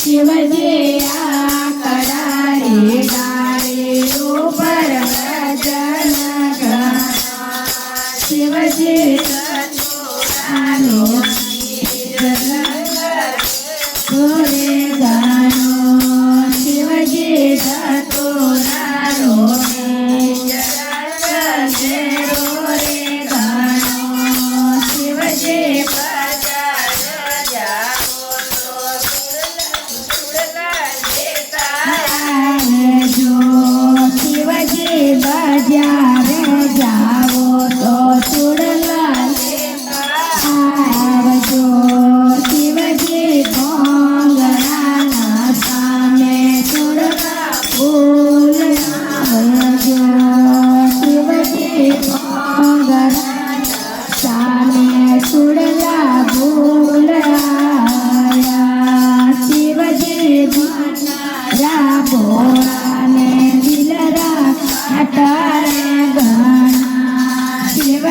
શિવજે આ કડારે ડારે ઉપર ભજન શિવજે સચોરાનો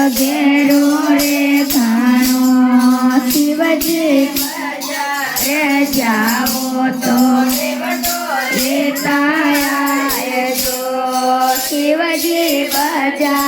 અગેરો રે ભાણો શિવજી રે જાઓ તો લેતા શિવજી બજા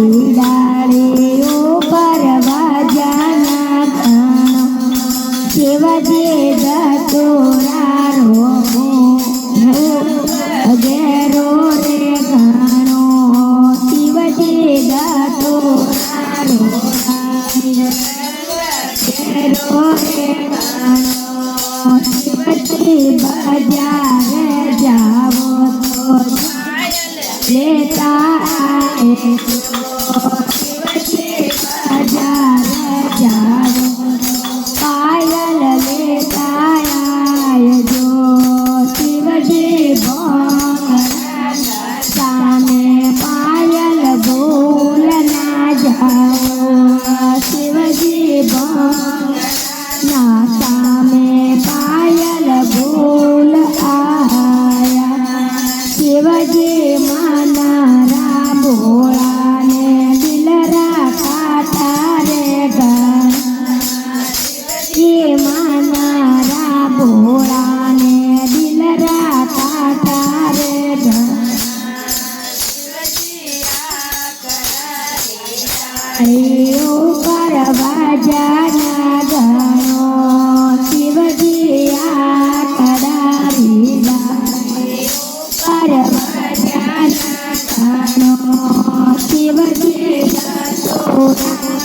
ચૂડાળીઓ પરવા જાના ખાણો જેવા જે દતોરા રોગો અગેરો રે ખાણો શિવ જે દતોરા રોગો રે ખાણો શિવ જે બજાર જાવો તો Jedi.